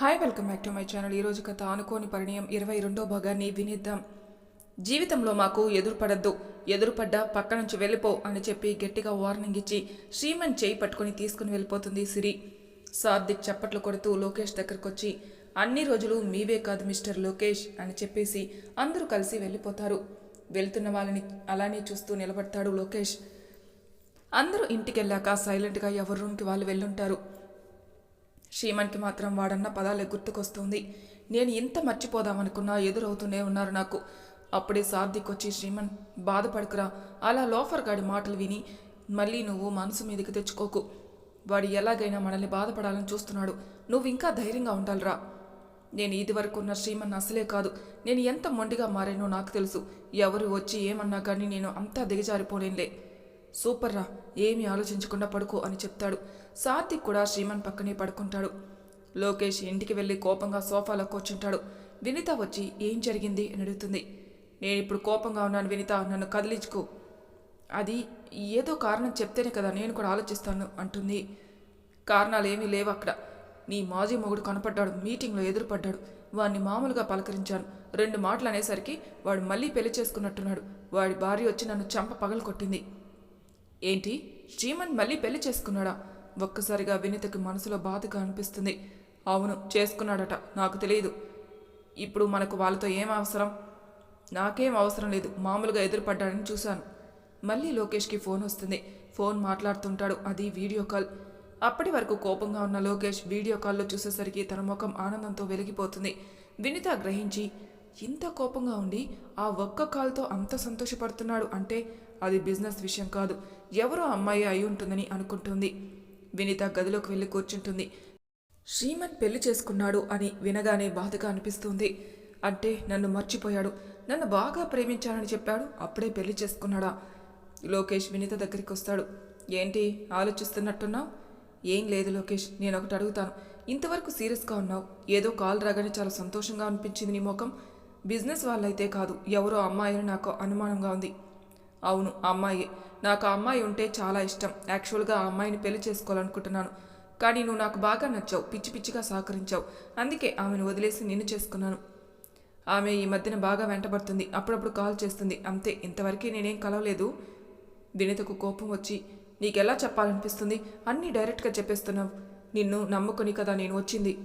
Hi welcome back to my channel ఈరోజు కథ అనుకోని పరిణయం ఇరవై రెండో భాగాన్ని వినిద్దాం. జీవితంలో మాకు ఎదురుపడద్దు ఎదురుపడ్డా పక్క నుంచి వెళ్ళిపో అని చెప్పి గట్టిగా వార్నింగ్ ఇచ్చి శ్రీమన్ చేయి పట్టుకుని తీసుకుని వెళ్ళిపోతుంది సిరి. సార్థిక్ చప్పట్లు కొడుతూ లోకేష్ దగ్గరకు వచ్చి అన్ని రోజులు మీవే కాదు మిస్టర్ లోకేష్ అని చెప్పేసి అందరూ కలిసి వెళ్ళిపోతారు. వెళ్తున్న వాళ్ళని అలానే చూస్తూ నిలబడతాడు లోకేష్. అందరూ ఇంటికి వెళ్ళాక సైలెంట్గా ఎవరి రూమ్కి వాళ్ళు వెళ్ళుంటారు. శ్రీమన్కి మాత్రం వాడన్న పదాలే గుర్తుకొస్తుంది. నేను ఎంత మర్చిపోదామనుకున్నా ఎదురవుతూనే ఉన్నారు నాకు. అప్పుడే సార్థిక్ వచ్చి శ్రీమన్ బాధపడుకురా. అలా లోఫర్ గాడి మాటలు విని మళ్ళీ నువ్వు మనసు మీదకి తెచ్చుకోకు. వాడు ఎలాగైనా మనల్ని బాధపడాలని చూస్తున్నాడు. నువ్వు ఇంకా ధైర్యంగా ఉండాలిరా. నేను ఇదివరకు ఉన్న శ్రీమన్ అసలే కాదు. నేను ఎంత మొండిగా మారానో నాకు తెలుసు. ఎవరు వచ్చి ఏమన్నా కానీ నేను అంతా దిగజారిపోలేనులే. సూపర్ రా ఏమీ ఆలోచించకుండా పడుకో అని చెప్తాడు. సాత్విక్ కూడా శ్రీమన్ పక్కనే పడుకుంటాడు. లోకేష్ ఇంటికి వెళ్ళి కోపంగా సోఫాలో కూర్చుంటాడు. వినిత వచ్చి ఏం జరిగింది? అని అడుగుతుంది. నేను ఇప్పుడు కోపంగా ఉన్నాను వినిత నన్ను కదిలించుకో. అది ఏదో కారణం చెప్తేనే కదా నేను కూడా ఆలోచిస్తాను అంటుంది. కారణాలు ఏమీ లేవు అక్కడ. నీ మాజీ మొగుడు కనపడ్డాడు మీటింగ్లో ఎదురుపడ్డాడు. వాడిని మామూలుగా పలకరించాను. రెండు మాటలు అనేసరికి వాడు మళ్ళీ పెళ్ళి చేసుకున్నట్టున్నాడు. వాడి భార్య వచ్చి నన్ను చంప పగలు కొట్టింది. ఏంటి? శ్రీమన్ మళ్ళీ పెళ్ళి చేసుకున్నాడా? ఒక్కసారిగా వినితకి మనసులో బాధగా అనిపిస్తుంది. అవును చేసుకున్నాడట నాకు తెలియదు. ఇప్పుడు మనకు వాళ్ళతో ఏం అవసరం? నాకేం అవసరం లేదు మామూలుగా ఎదురుపడ్డాడని చూశాను. మళ్ళీ లోకేష్కి ఫోన్ వస్తుంది. ఫోన్ మాట్లాడుతుంటాడు అది వీడియో కాల్. అప్పటి వరకు కోపంగా ఉన్న లోకేష్ వీడియో కాల్లో చూసేసరికి తన ముఖం ఆనందంతో వెలిగిపోతుంది. వినిత గ్రహించి ఇంత కోపంగా ఉండి ఆ ఒక్క కాల్తో అంత సంతోషపడుతున్నాడు అంటే అది బిజినెస్ విషయం కాదు. ఎవరో అమ్మాయి అయి ఉంటుందని అనుకుంటుంది. వినిత గదిలోకి వెళ్ళి కూర్చుంటుంది. శ్రీమన్ పెళ్ళి చేసుకున్నాడు అని వినగానే బాధగా అనిపిస్తుంది. అంటే నన్ను మర్చిపోయాడు. నన్ను బాగా ప్రేమించానని చెప్పాడు. అప్పుడే పెళ్ళి చేసుకున్నాడా? లోకేష్ వినిత దగ్గరికి వస్తాడు. ఏంటి? ఆలోచిస్తున్నట్టున్నావు? ఏం లేదు లోకేష్. నేను ఒకటి అడుగుతాను. ఇంతవరకు సీరియస్గా ఉన్నావు. ఏదో కాల్ రాగానే చాలా సంతోషంగా అనిపించింది నీ ముఖం. బిజినెస్ వాళ్ళైతే కాదు. ఎవరో అమ్మాయి అని నాకు అనుమానంగా ఉంది. అవును అమ్మాయి. నాకు ఆ అమ్మాయి ఉంటే చాలా ఇష్టం. యాక్చువల్గా ఆ అమ్మాయిని పెళ్ళి చేసుకోవాలనుకుంటున్నాను. కానీ నువ్వు నాకు బాగా నచ్చావు. పిచ్చి పిచ్చిగా సహకరించావు. అందుకే ఆమెను వదిలేసి నిన్ను చేసుకున్నాను. ఆమె ఈ మధ్యన బాగా వెంటబడుతుంది. అప్పుడప్పుడు కాల్ చేస్తుంది. అంతే. ఇంతవరకు నేనేం కలవలేదు. వినితకు కోపం వచ్చి నీకెలా చెప్పాలనిపిస్తుంది? అన్నీ డైరెక్ట్గా చెప్పేస్తున్నావు. నిన్ను నమ్ముకొని కదా నేను వచ్చింది.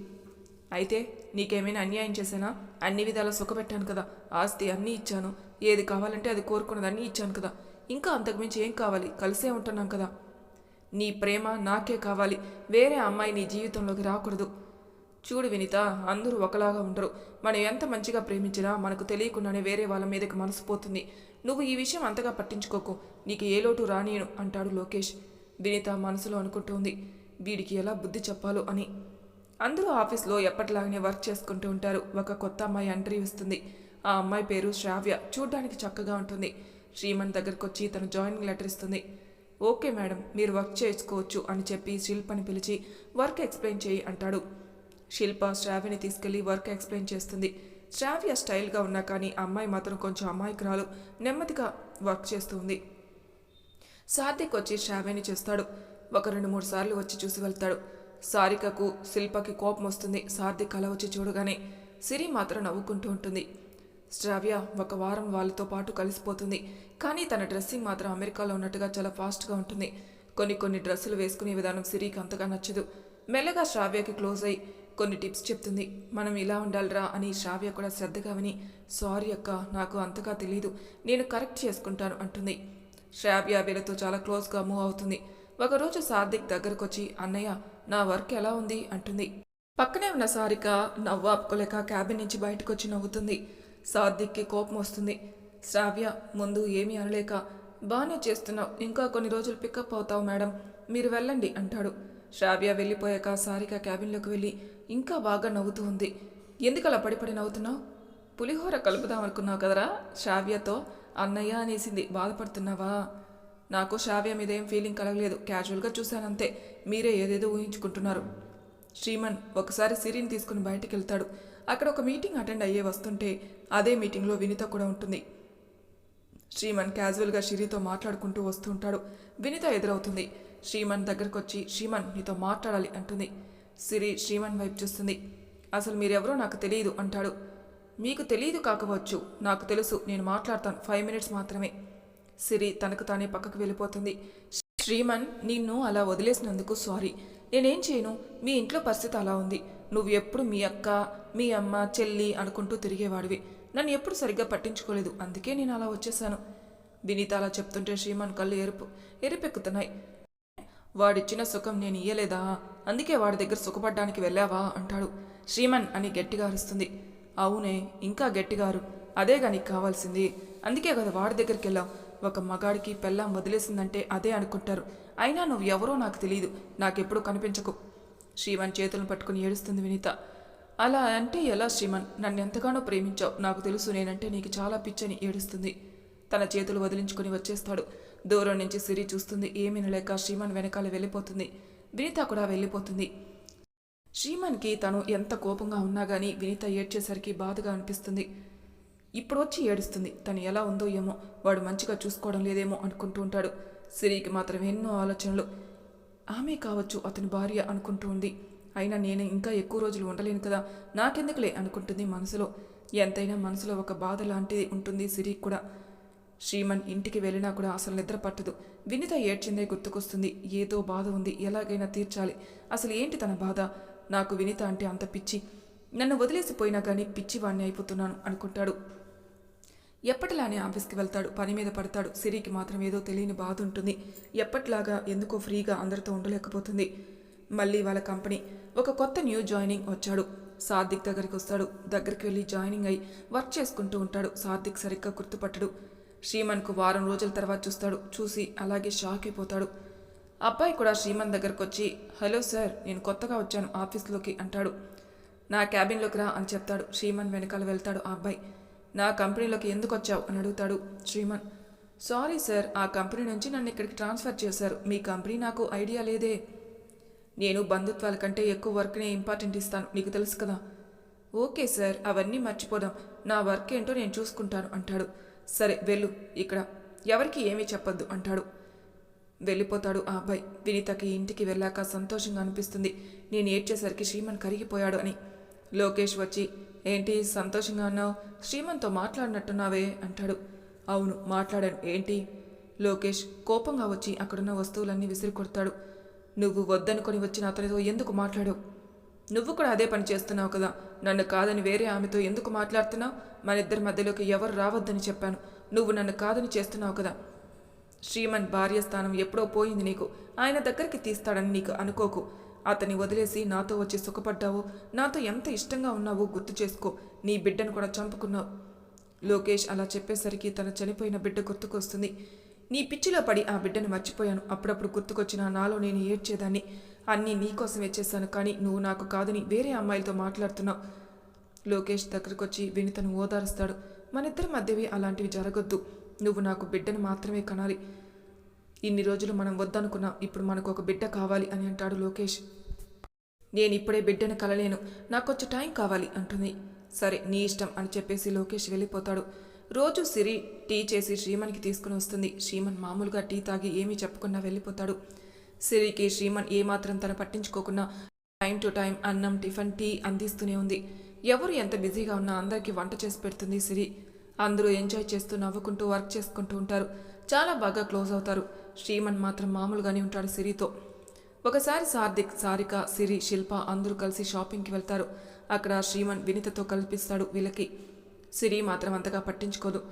అయితే నీకేమైనా అన్యాయం చేశానా? అన్ని విధాలా సుఖపెట్టాను కదా. ఆస్తి అన్నీ ఇచ్చాను. ఏది కావాలంటే అది కోరుకున్నదాన్ని ఇచ్చాను కదా. ఇంకా అంతకుమించి ఏం కావాలి? కలిసే ఉంటున్నాం కదా. నీ ప్రేమ నాకే కావాలి. వేరే అమ్మాయి నీ జీవితంలోకి రాకూడదు. చూడు వినిత అందరూ ఒకలాగా ఉండరు. మనం ఎంత మంచిగా ప్రేమించినా మనకు తెలియకుండానే వేరే వాళ్ళ మీదకి మనసు పోతుంది. నువ్వు ఈ విషయం అంతగా పట్టించుకోకు. నీకు ఏ లోటు రానియను అంటాడు లోకేష్. వినిత మనసులో అనుకుంటోంది. వీడికి ఎలా బుద్ధి చెప్పాలో అని. అందరూ ఆఫీస్లో ఎప్పటిలాగానే వర్క్ చేసుకుంటూ ఉంటారు. ఒక కొత్త అమ్మాయి ఎంట్రీ వస్తుంది. ఆ అమ్మాయి పేరు శ్రావ్య. చూడ్డానికి చక్కగా ఉంటుంది. శ్రీమన్ దగ్గరకు వచ్చి తను జాయినింగ్ లెటర్ ఇస్తుంది. ఓకే మేడం మీరు వర్క్ చేసుకోవచ్చు అని చెప్పి శిల్పని పిలిచి వర్క్ ఎక్స్ప్లెయిన్ చేయి అంటాడు. శిల్ప శ్రావ్యని తీసుకెళ్ళి వర్క్ ఎక్స్ప్లెయిన్ చేస్తుంది. శ్రావ్య స్టైల్గా ఉన్నా కానీ అమ్మాయి మాత్రం కొంచెం అమాయకురాలు. నెమ్మదిగా వర్క్ చేస్తుంది. సాత్విక్ వచ్చి శ్రావ్యని చేస్తాడు. ఒక రెండు మూడు సార్లు వచ్చి చూసి వెళ్తాడు. సారికకు శిల్పకి కోపం వస్తుంది. సార్థిక్ అలా వచ్చి చూడగానే సిరి మాత్రం నవ్వుకుంటూ ఉంటుంది. శ్రావ్య ఒక వారం వాళ్ళతో పాటు కలిసిపోతుంది. కానీ తన డ్రెస్సింగ్ మాత్రం అమెరికాలో ఉన్నట్టుగా చాలా ఫాస్ట్గా ఉంటుంది. కొన్ని కొన్ని డ్రెస్సులు వేసుకునే విధానం సిరికి అంతగా నచ్చదు. మెల్లగా శ్రావ్యకి క్లోజ్ అయ్యి కొన్ని టిప్స్ చెప్తుంది. మనం ఇలా ఉండాలిరా అని శ్రావ్య కూడా శ్రద్ధగా విని సారీ అక్క నాకు అంతగా తెలియదు నేను కరెక్ట్ చేసుకుంటాను అంటుంది. శ్రావ్య వీళ్ళతో చాలా క్లోజ్గా మూవ్ అవుతుంది. ఒకరోజు సార్థిక్ దగ్గరకు వచ్చి అన్నయ్య నా వర్క్ ఎలా ఉంది? అంటుంది. పక్కనే ఉన్న సారిక నవ్వు ఆపుకోలేక క్యాబిన్ నుంచి బయటకు వచ్చి నవ్వుతుంది. సార్థిక్కి కోపం వస్తుంది. శ్రావ్య ముందు ఏమీ అనలేక బాగానే చేస్తున్నావు ఇంకా కొన్ని రోజులు పికప్ అవుతావు మేడం మీరు వెళ్ళండి అంటాడు. శ్రావ్య వెళ్ళిపోయాక సారిక క్యాబిన్లోకి వెళ్ళి ఇంకా బాగా నవ్వుతూ ఉంది. ఎందుకు అలా పడిపడి నవ్వుతున్నావు? పులిహోర కలుపుదాం అనుకున్నావు కదరా? శ్రావ్యతో. అన్నయ్య అనేసింది. బాధపడుతున్నావా? నాకు శ్రావ్య మీద ఏం ఫీలింగ్ కలగలేదు. క్యాజువల్గా చూశానంతే. మీరే ఏదేదో ఊహించుకుంటున్నారు. శ్రీమన్ ఒకసారి సిరిని తీసుకుని బయటికి వెళ్తాడు. అక్కడ ఒక మీటింగ్ అటెండ్ అయ్యే వస్తుంటే అదే మీటింగ్లో వినిత కూడా ఉంటుంది. శ్రీమన్ క్యాజువల్గా షిరితో మాట్లాడుకుంటూ వస్తుంటాడు వినిత ఎదురవుతుంది. శ్రీమన్ దగ్గరకు వచ్చి శ్రీమన్ నీతో మాట్లాడాలి అంటుంది. సిరి శ్రీమన్ వైపు చూస్తుంది. అసలు మీరెవరో నాకు తెలియదు అంటాడు. మీకు తెలియదు కాకపోవచ్చు. నాకు తెలుసు. నేను మాట్లాడతాను. ఫైవ్ మినిట్స్ మాత్రమే. సిరి తనకు తానే పక్కకు వెళ్ళిపోతుంది. శ్రీమన్ నిన్ను అలా వదిలేసినందుకు సారీ. నేనేం చేయను? మీ ఇంట్లో పరిస్థితి అలా ఉంది. నువ్వు ఎప్పుడు మీ అక్క మీ అమ్మ చెల్లి అనుకుంటూ తిరిగేవాడివి. నన్ను ఎప్పుడు సరిగ్గా పట్టించుకోలేదు. అందుకే నేను అలా వచ్చేసాను వినీత అలా చెప్తుంటే శ్రీమాన్ కళ్ళు ఎరుపు ఎరుపెక్కుతున్నాయి. వాడిచ్చిన సుఖం నేను ఇయ్యలేదా? అందుకే వాడి దగ్గర సుఖపడ్డానికి వెళ్ళావా? అంటాడు. శ్రీమన్ అని గట్టిగా అరుస్తుంది. అవునే ఇంకా గట్టిగారు. అదే కానీ కావాల్సింది. అందుకే కదా వాడి దగ్గరికి వెళ్ళావు ఒక మగాడికి పెళ్ళాం వదిలేసిందంటే అదే అనుకుంటారు. అయినా నువ్వు ఎవరో నాకు తెలియదు నాకెప్పుడు కనిపించకు. శ్రీమన్ చేతులను పట్టుకుని ఏడుస్తుంది వినీత. అలా అంటే ఎలా శ్రీమన్? నన్ను ఎంతగానో ప్రేమించావు. నాకు తెలుసు నేనంటే నీకు చాలా పిచ్చని ఏడుస్తుంది. తన చేతులు వదిలించుకుని వచ్చేస్తాడు. దూరం నుంచి సిరి చూస్తుంది. ఏమీ లేక శ్రీమన్ వెనకాల వెళ్ళిపోతుంది. వినీత కూడా వెళ్ళిపోతుంది. శ్రీమన్కి తను ఎంత కోపంగా ఉన్నా గానీ వినీత ఏడ్చేసరికి బాధగా అనిపిస్తుంది. ఇప్పుడు వచ్చి ఏడుస్తుంది. తను ఎలా ఉందో ఏమో. వాడు మంచిగా చూసుకోవడం లేదేమో అనుకుంటూ ఉంటాడు. సిరికి మాత్రం ఎన్నో ఆలోచనలు. ఆమె కావచ్చు అతని భార్య అనుకుంటూ ఉంది. అయినా నేను ఇంకా ఎక్కువ రోజులు ఉండలేను కదా. నాకెందుకులే అనుకుంటుంది మనసులో. ఎంతైనా మనసులో ఒక బాధ లాంటిది ఉంటుంది సిరికి కూడా. శ్రీమన్ ఇంటికి వెళ్ళినా కూడా అసలు నిద్ర పట్టదు. వినిత ఏడ్చిందే గుర్తుకొస్తుంది. ఏదో బాధ ఉంది. ఎలాగైనా తీర్చాలి. అసలు ఏంటి తన బాధ? నాకు వినిత అంటే అంత పిచ్చి. నన్ను వదిలేసిపోయినా కానీ పిచ్చివాణ్ణి అయిపోతున్నాను అనుకుంటాడు. ఎప్పటిలానే ఆఫీస్కి వెళ్తాడు పని మీద పడతాడు. సిరికి మాత్రం ఏదో తెలియని బాధ ఉంటుంది. ఎప్పటిలాగా ఎందుకో ఫ్రీగా అందరితో ఉండలేకపోతుంది. మళ్ళీ వాళ్ళ కంపెనీ. ఒక కొత్త న్యూ జాయినింగ్ వచ్చాడు. సార్థిక్ దగ్గరికి వస్తాడు. దగ్గరికి వెళ్ళి జాయినింగ్ అయి వర్క్ చేసుకుంటూ ఉంటాడు. సార్థిక్ సరిగ్గా గుర్తుపట్టడు. శ్రీమన్కు వారం రోజుల తర్వాత చూస్తాడు. చూసి అలాగే షాక్ అయిపోతాడు. అబ్బాయి కూడా శ్రీమన్ దగ్గరకు వచ్చి హలో సార్ నేను కొత్తగా వచ్చాను ఆఫీస్లోకి అంటాడు. నా క్యాబిన్లోకి రా అని చెప్తాడు. శ్రీమన్ వెనకాల వెళ్తాడు ఆ అబ్బాయి. నా కంపెనీలోకి ఎందుకు వచ్చావు? అని అడుగుతాడు శ్రీమన్. సారీ సార్ ఆ కంపెనీ నుంచి నన్ను ఇక్కడికి ట్రాన్స్ఫర్ చేశారు. మీ కంపెనీ నాకు ఐడియా లేదే. నేను బంధుత్వాల కంటే ఎక్కువ వర్క్నే ఇంపార్టెంట్ ఇస్తాను. నీకు తెలుసు కదా. ఓకే సార్ అవన్నీ మర్చిపోదాం. నా వర్క్ ఏంటో నేను చూసుకుంటాను అంటాడు. సరే వెళ్ళు. ఇక్కడ ఎవరికి ఏమీ చెప్పొద్దు అంటాడు. వెళ్ళిపోతాడు ఆ అబ్బాయి. వినీతకి ఇంటికి వెళ్ళాక సంతోషంగా అనిపిస్తుంది. నేను ఏడ్చేసరికి శ్రీమన్ కరిగిపోయాడు అని. లోకేష్ వచ్చి ఏంటి సంతోషంగా ఉన్నావు? శ్రీమన్తో మాట్లాడినట్టున్నావే అంటాడు. అవును మాట్లాడాను. ఏంటి? లోకేష్ కోపంగా వచ్చి అక్కడున్న వస్తువులన్నీ విసిరి కొడతాడు నువ్వు వద్దనుకొని వచ్చిన అతనితో ఎందుకు మాట్లాడావు? నువ్వు కూడా అదే పని చేస్తున్నావు కదా. నన్ను కాదని వేరే ఆమెతో ఎందుకు మాట్లాడుతున్నావు? మన ఇద్దరి మధ్యలోకి ఎవరు రావద్దని చెప్పాను. నువ్వు నన్ను కాదని చేస్తున్నావు కదా. శ్రీమన్ భార్య స్థానం ఎప్పుడో పోయింది నీకు. ఆయన దగ్గరికి తీస్తాడని నీకు అనుకోకు. అతన్ని వదిలేసి నాతో వచ్చి సుఖపడ్డావు. నాతో ఎంత ఇష్టంగా ఉన్నావో గుర్తు చేసుకో. నీ బిడ్డను కూడా చంపుకున్నావు. లోకేష్ అలా చెప్పేసరికి తన చనిపోయిన బిడ్డ గుర్తుకొస్తుంది. నీ పిచ్చిలో పడి ఆ బిడ్డను మర్చిపోయాను. అప్పుడప్పుడు గుర్తుకొచ్చిన నాలో నేను ఏడ్చేదాన్ని. అన్నీ నీకోసమే చేశాను కానీ నువ్వు నాకు కాదని వేరే అమ్మాయిలతో మాట్లాడుతున్నావు. లోకేష్ దగ్గరకొచ్చి వినితను ఓదారుస్తాడు. మనిద్దరి మధ్యవి అలాంటివి జరగొద్దు. నువ్వు నాకు బిడ్డను మాత్రమే కనాలి. ఇన్ని రోజులు మనం వద్దనుకున్నాం. ఇప్పుడు మనకు ఒక బిడ్డ కావాలి అని అంటాడు లోకేష్. నేను ఇప్పుడే బిడ్డను కలలేను. నాకు కొంచెం టైం కావాలి అంటుంది. సరే నీ ఇష్టం అని చెప్పేసి లోకేష్ వెళ్ళిపోతాడు. రోజు సిరి టీ చేసి శ్రీమన్కి తీసుకుని వస్తుంది. శ్రీమన్ మామూలుగా టీ తాగి ఏమీ చెప్పకుండా వెళ్ళిపోతాడు. సిరికి శ్రీమన్ ఏమాత్రం తన పట్టించుకోకుండా టైం టు టైం అన్నం టిఫిన్ టీ అందిస్తూనే ఉంది. ఎవరు ఎంత బిజీగా ఉన్నా అందరికీ వంట చేసి పెడుతుంది సిరి. అందరూ ఎంజాయ్ చేస్తూ నవ్వుకుంటూ వర్క్ చేసుకుంటూ ఉంటారు. చాలా బాగా క్లోజ్ అవుతారు. శ్రీమన్ మాత్రం మామూలుగానే ఉంటాడు సిరితో. ఒకసారి సార్థిక్ సారిక సిరి శిల్ప అందరూ కలిసి షాపింగ్కి వెళ్తారు. అక్కడ శ్రీమన్ వినితతో కల్పిస్తాడు వీళ్ళకి. సిరి మాత్రం అంతగా పట్టించుకోదు.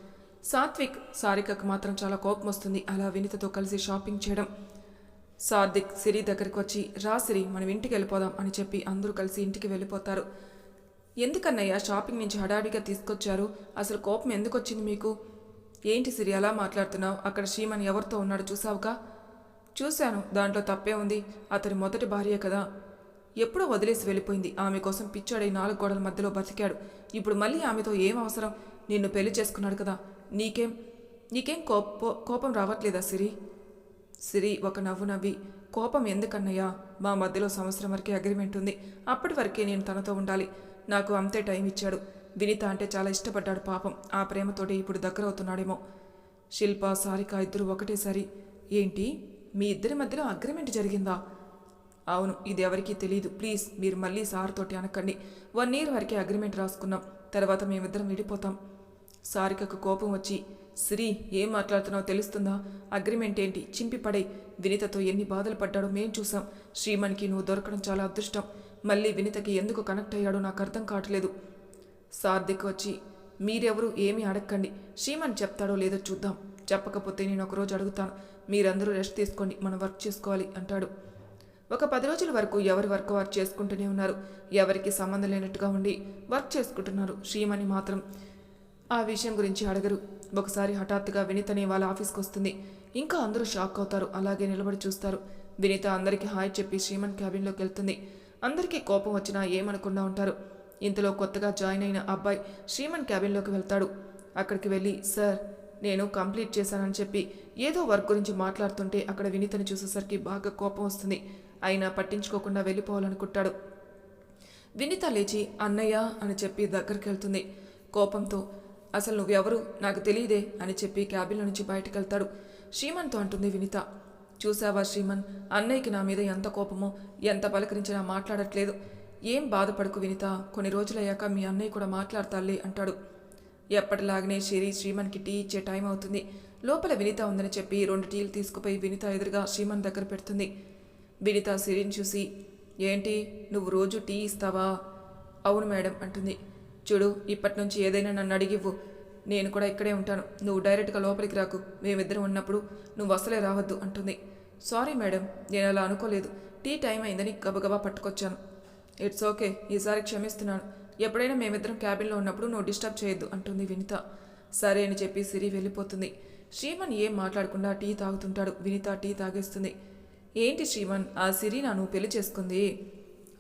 సాత్విక్ సారికకు మాత్రం చాలా కోపం వస్తుంది అలా వినితతో కలిసి షాపింగ్ చేయడం. సార్థిక్ సిరి దగ్గరికి వచ్చి రా సిరి మనం ఇంటికి వెళ్ళిపోదాం అని చెప్పి అందరూ కలిసి ఇంటికి వెళ్ళిపోతారు. ఎందుకన్నయ్య షాపింగ్ నుంచి హడావిడిగా తీసుకొచ్చారు? అసలు కోపం ఎందుకు వచ్చింది మీకు? ఏంటి సిరి అలా మాట్లాడుతున్నావు? అక్కడ శ్రీమన్ ఎవరితో ఉన్నాడు చూసావుగా? చూశాను. దాంట్లో తప్పే ఉంది. అతని మొదటి భార్య కదా. ఎప్పుడో వదిలేసి వెళ్ళిపోయింది. ఆమె కోసం పిచ్చాడై నాలుగు గోడల మధ్యలో బతికాడు. ఇప్పుడు మళ్ళీ ఆమెతో ఏం అవసరం? నిన్ను పెళ్ళి చేసుకున్నాడు కదా. నీకేం నీకేం కోప కోపం రావట్లేదా సిరి? సిరి ఒక నవ్వు నవ్వి కోపం ఎందుకన్నయ్యా? మా మధ్యలో సంవత్సరం వరకే అగ్రిమెంట్ ఉంది. అప్పటి వరకే నేను తనతో ఉండాలి. నాకు అంతే టైం ఇచ్చాడు. వినిత అంటే చాలా ఇష్టపడ్డాడు పాపం. ఆ ప్రేమతోటి ఇప్పుడు దగ్గర అవుతున్నాడేమో శిల్ప సారిక ఇద్దరు ఒకటేసారి ఏంటి మీ ఇద్దరి మధ్యలో అగ్రిమెంట్ జరిగిందా? అవును ఇది ఎవరికీ తెలియదు ప్లీజ్ మీరు మళ్ళీ సార్ తోటి అనకండి. వన్ ఇయర్ వరకే అగ్రిమెంట్ రాసుకున్నాం. తర్వాత మేమిద్దరం విడిపోతాం. సారికకు కోపం వచ్చి శ్రీ ఏం మాట్లాడుతున్నావో తెలుస్తుందా? అగ్రిమెంట్ ఏంటి? చింపి పడే వినితతో ఎన్ని బాధలు పడ్డాడో మేం చూసాం. శ్రీమణికి నువ్వు దొరకడం చాలా అదృష్టం. మళ్ళీ వినితకి ఎందుకు కనెక్ట్ అయ్యాడో నాకు అర్థం కావట్లేదు. సార్ వచ్చి మీరెవరు ఏమీ అడగకండి శ్రీమన్ చెప్తాడో లేదో చూద్దాం. చెప్పకపోతే నేను ఒకరోజు అడుగుతాను. మీరందరూ రెస్ట్ తీసుకోండి. మనం వర్క్ చేసుకోవాలి అంటాడు. ఒక పది రోజుల వరకు ఎవరి వర్క్ వారు చేసుకుంటూనే ఉన్నారు. ఎవరికి సంబంధం లేనట్టుగా ఉండి వర్క్ చేసుకుంటున్నారు శ్రీమణి మాత్రం. ఆ విషయం గురించి అడగరు. ఒకసారి హఠాత్తుగా వినితనే వాళ్ళ ఆఫీస్కి వస్తుంది. ఇంకా అందరూ షాక్ అవుతారు. అలాగే నిలబడి చూస్తారు. వినీత అందరికీ హాయ్ చెప్పి శ్రీమన్ క్యాబిన్లోకి వెళ్తుంది. అందరికీ కోపం వచ్చినా ఏమనకుండా ఉంటారు. ఇంతలో కొత్తగా జాయిన్ అయిన అబ్బాయి శ్రీమన్ క్యాబిన్లోకి వెళ్తాడు. అక్కడికి వెళ్ళి సార్ నేను కంప్లీట్ చేశానని చెప్పి ఏదో వర్క్ గురించి మాట్లాడుతుంటే అక్కడ వినీతని చూసేసరికి బాగా కోపం వస్తుంది. అయినా పట్టించుకోకుండా వెళ్ళిపోవాలనుకుంటాడు. వినీత లేచి అన్నయ్య అని చెప్పి దగ్గరికి వెళ్తుంది. కోపంతో అసలు నువ్వెవరు? నాకు తెలియదే అని చెప్పి క్యాబిన్లో నుంచి బయటకు వెళ్తాడు. శ్రీమన్తో అంటుంది వినీత చూసావా శ్రీమన్ అన్నయ్యకి నా మీద ఎంత కోపమో ఎంత పలకరించినా మాట్లాడట్లేదు. ఏం బాధపడకు వినిత కొన్ని రోజులయ్యాక మీ అన్నయ్య కూడా మాట్లాడతాలే అంటాడు. ఎప్పటిలాగనే షిరి శ్రీమన్కి టీ ఇచ్చే టైం అవుతుంది. లోపల వినిత ఉందని చెప్పి రెండు టీలు తీసుకుపోయి వినిత ఎదురుగా శ్రీమన్ దగ్గర పెడుతుంది. వినిత సిరిని చూసి ఏంటి నువ్వు రోజు టీ ఇస్తావా? అవును మేడం అంటుంది. చూడు ఇప్పటి నుంచి ఏదైనా నన్ను అడిగివ్వు. నేను కూడా ఇక్కడే ఉంటాను. నువ్వు డైరెక్ట్గా లోపలికి రాకు. మేమిద్దరం ఉన్నప్పుడు నువ్వు అసలే రావద్దు అంటుంది. సారీ మేడం నేను అలా అనుకోలేదు. టీ టైం అయిందని గబగబా పట్టుకొచ్చాను. ఇట్స్ ఓకే ఈసారి క్షమిస్తున్నాను. ఎప్పుడైనా మేమిద్దరం క్యాబిన్లో ఉన్నప్పుడు నువ్వు డిస్టర్బ్ చేయొద్దు అంటుంది వినిత. సరే అని చెప్పి సిరి వెళ్ళిపోతుంది. శ్రీమన్ ఏం మాట్లాడకుండా టీ తాగుతుంటాడు. వినిత టీ తాగేస్తుంది. ఏంటి శ్రీమన్? ఆ సిరి నన్ను పెళ్ళి చేసుకుంది.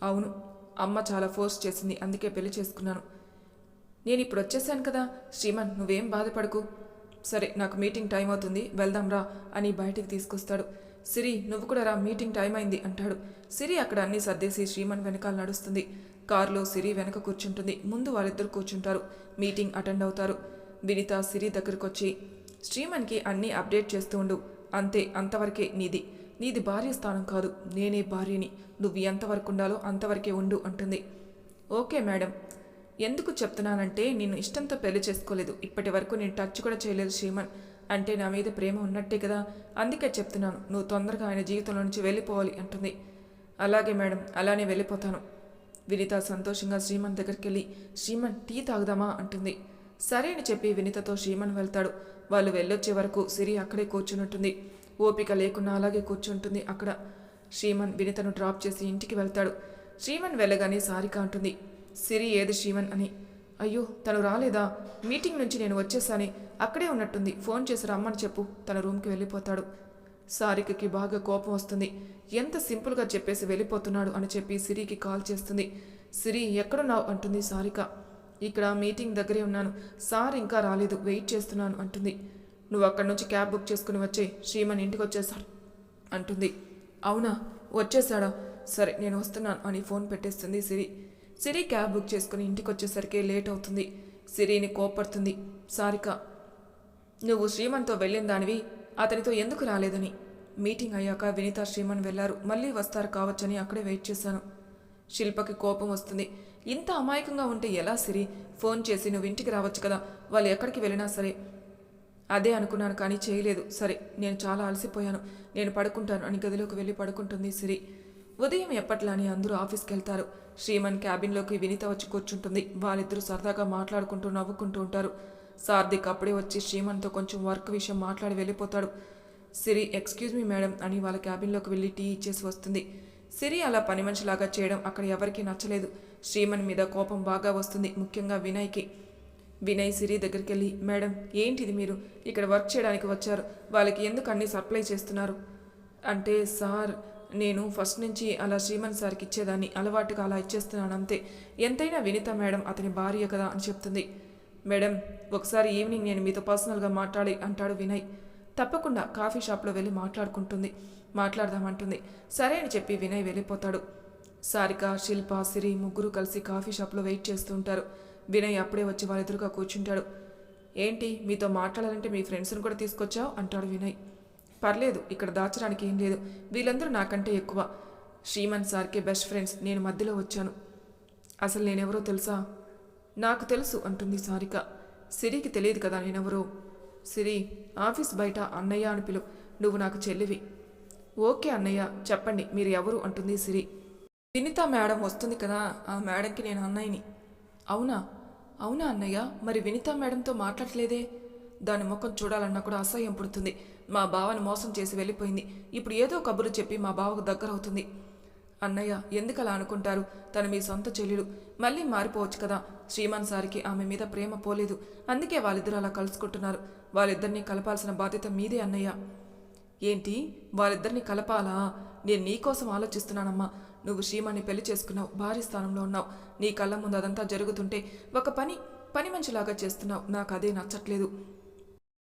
అవును. అమ్మ చాలా ఫోర్స్ చేసింది. అందుకే పెళ్ళి చేసుకున్నాను. నేను ఇప్పుడు వచ్చేసాను కదా. శ్రీమన్ నువ్వేం బాధపడకు. సరే నాకు మీటింగ్ టైం అవుతుంది. వెళ్దాంరా అని బయటికి తీసుకొస్తాడు. సిరి నువ్వు కూడా రా మీటింగ్ టైం అయింది అంటాడు. సిరి అక్కడ అన్ని సర్దేసి శ్రీమన్ వెనకాల నడుస్తుంది. కారులో సిరి వెనక కూర్చుంటుంది. ముందు వాళ్ళిద్దరు కూర్చుంటారు. మీటింగ్ అటెండ్ అవుతారు. వినిత సిరి దగ్గరకొచ్చి శ్రీమన్కి అన్నీ అప్డేట్ చేస్తూ ఉండు. అంతే అంతవరకే నీది. నీది భార్య స్థానం కాదు. నేనే భార్యని. నువ్వు ఎంతవరకు ఉండాలో అంతవరకే ఉండు అంటుంది. Okay madam. ఎందుకు చెప్తున్నానంటే నేను ఇష్టంతో పెళ్ళి చేసుకోలేదు. ఇప్పటి వరకు నేను టచ్ కూడా చేయలేదు శ్రీమన్ అంటే నా మీద ప్రేమ ఉన్నట్టే కదా అందుకే చెప్తున్నాను నువ్వు తొందరగా ఆయన జీవితంలో నుంచి వెళ్ళిపోవాలి అంటుంది. అలాగే మేడం అలానే వెళ్ళిపోతాను. వినిత సంతోషంగా శ్రీమన్ దగ్గరికి వెళ్ళి శ్రీమన్ టీ తాగుదామా? అంటుంది. సరే అని చెప్పి వినితతో శ్రీమన్ వెళ్తాడు. వాళ్ళు వెళ్ళొచ్చే వరకు సిరి అక్కడే కూర్చున్నట్టుంది ఓపిక లేకున్నా అలాగే కూర్చుంటుంది అక్కడ. శ్రీమన్ వినితను డ్రాప్ చేసి ఇంటికి వెళ్తాడు. శ్రీమన్ వెళ్ళగానే సారిక అంటుంది. సిరి ఏది శ్రీమన్? అని. అయ్యో తను రాలేదా? మీటింగ్ నుంచి నేను వచ్చేసాని. అక్కడే ఉన్నట్టుంది. ఫోన్ చేసి రమ్మని చెప్పు. తన రూమ్కి వెళ్ళిపోతాడు. సారికకి బాగా కోపం వస్తుంది. ఎంత సింపుల్గా చెప్పేసి వెళ్ళిపోతున్నాడు అని చెప్పి సిరికి కాల్ చేస్తుంది. సిరి ఎక్కడున్నావు? అంటుంది సారిక. ఇక్కడ మీటింగ్ దగ్గరే ఉన్నాను. సార్ ఇంకా రాలేదు. వెయిట్ చేస్తున్నాను అంటుంది. నువ్వు అక్కడి నుంచి క్యాబ్ బుక్ చేసుకుని వచ్చే శ్రీమన్ ఇంటికి వచ్చేసాడు అంటుంది. అవునా? వచ్చేసాడా సరే నేను వస్తున్నాను అని ఫోన్ పెట్టేస్తుంది సిరి. సిరి క్యాబ్ బుక్ చేసుకుని ఇంటికి వచ్చేసరికి లేట్ అవుతుంది. సిరిని కోపడుతుంది సారిక నువ్వు శ్రీమన్తో వెళ్ళిన దానివి అతనితో ఎందుకు రాలేదని? మీటింగ్ అయ్యాక వినీత శ్రీమన్ వెళ్ళారు మళ్ళీ వస్తారు కావచ్చని అక్కడే వెయిట్ చేశాను. శిల్పకి కోపం వస్తుంది. ఇంత అమాయకంగా ఉంటే ఎలా సిరి? ఫోన్ చేసి నువ్వు ఇంటికి రావచ్చు కదా? వాళ్ళు ఎక్కడికి వెళ్ళినా సరే. అదే అనుకున్నాను కానీ చేయలేదు. సరే నేను చాలా అలసిపోయాను. నేను పడుకుంటాను అని గదిలోకి వెళ్ళి పడుకుంటుంది సిరి. ఉదయం ఎప్పట్లానే అందరూ ఆఫీస్కి వెళ్తారు శ్రీమన్ క్యాబిన్లోకి వినీత వచ్చి కూర్చుంటుంది. వాళ్ళిద్దరూ సరదాగా మాట్లాడుకుంటూ నవ్వుకుంటూ ఉంటారు. సార్దిక్ అప్పుడే వచ్చి శ్రీమన్తో కొంచెం వర్క్ విషయం మాట్లాడి వెళ్ళిపోతాడు. సిరి ఎక్స్క్యూజ్ మీ మేడం అని వాళ్ళ క్యాబిన్లోకి వెళ్ళి టీ ఇచ్చేసి వస్తుంది. సిరి అలా పని మనిషిలాగా చేయడం అక్కడ ఎవరికీ నచ్చలేదు. శ్రీమన్ మీద కోపం బాగా వస్తుంది ముఖ్యంగా వినయ్కి. వినయ్ సిరి దగ్గరికి వెళ్ళి మేడం ఏంటిది మీరు? ఇక్కడ వర్క్ చేయడానికి వచ్చారు. వాళ్ళకి ఎందుకు అన్ని సప్లై చేస్తున్నారు? అంటే సార్ నేను ఫస్ట్ నుంచి అలా శ్రీమన్ సార్కి ఇచ్చేదాన్ని అలవాటుగా అలా ఇచ్చేస్తున్నాను అంతే. ఎంతైనా వినిత మేడం అతని భార్య కదా అని చెప్తుంది. మేడం ఒకసారి ఈవినింగ్ నేను మీతో పర్సనల్గా మాట్లాడి అంటాడు వినయ్. తప్పకుండా కాఫీ షాప్లో వెళ్ళి మాట్లాడుకుంటుంది. మాట్లాడదామంటుంది. సరే అని చెప్పి వినయ్ వెళ్ళిపోతాడు. సారిక శిల్ప సిరి ముగ్గురు కలిసి కాఫీ షాప్లో వెయిట్ చేస్తూ ఉంటారు. వినయ్ అప్పుడే వచ్చి వాళ్ళ ఎదురుగా కూర్చుంటాడు. ఏంటి మీతో మాట్లాడాలంటే మీ ఫ్రెండ్స్ని కూడా తీసుకొచ్చావు? అంటాడు వినయ్. పర్లేదు ఇక్కడ దాచడానికి ఏం లేదు. వీళ్ళందరూ నాకంటే ఎక్కువ. శ్రీమన్ సార్కే బెస్ట్ ఫ్రెండ్స్ నేను మధ్యలో వచ్చాను. అసలు నేనెవరో తెలుసా? నాకు తెలుసు అంటుంది సారిక. సిరికి తెలియదు కదా నేనెవరో? సిరి ఆఫీస్ బయట అన్నయ్య అని పిలు. నువ్వు నాకు చెల్లివి. ఓకే అన్నయ్య చెప్పండి మీరు ఎవరు? అంటుంది సిరి. వినిత మేడం వస్తుంది కదా ఆ మేడంకి నేను అన్నయ్యని. అవునా? అవునా అన్నయ్య? మరి వినిత మేడంతో మాట్లాడలేదే? దాని ముఖం చూడాలన్నా కూడా అసహ్యం పుడుతుంది. మా బావని మోసం చేసి వెళ్ళిపోయింది. ఇప్పుడు ఏదో కబురు చెప్పి మా బావకు దగ్గరవుతుంది. అన్నయ్య ఎందుకలా అనుకుంటారు? తను మీ సొంత చెల్లెలు. మళ్ళీ మారిపోవచ్చు కదా. శ్రీమాన్ సారికి ఆమె మీద ప్రేమ పోలేదు. అందుకే వాళ్ళిద్దరూ అలా కలుసుకుంటున్నారు. వాళ్ళిద్దరినీ కలపాల్సిన బాధ్యత మీదే అన్నయ్య. ఏంటి? వాళ్ళిద్దరిని కలపాలా? నేను నీకోసం ఆలోచిస్తున్నానమ్మా. నువ్వు శ్రీమాన్ని పెళ్ళి చేసుకున్నావు. భార్య స్థానంలో ఉన్నావు. నీ కళ్ళ ముందు అదంతా జరుగుతుంటే ఒక పని పని మనిషిలాగా చేస్తున్నావు. నాకు అదే నచ్చట్లేదు.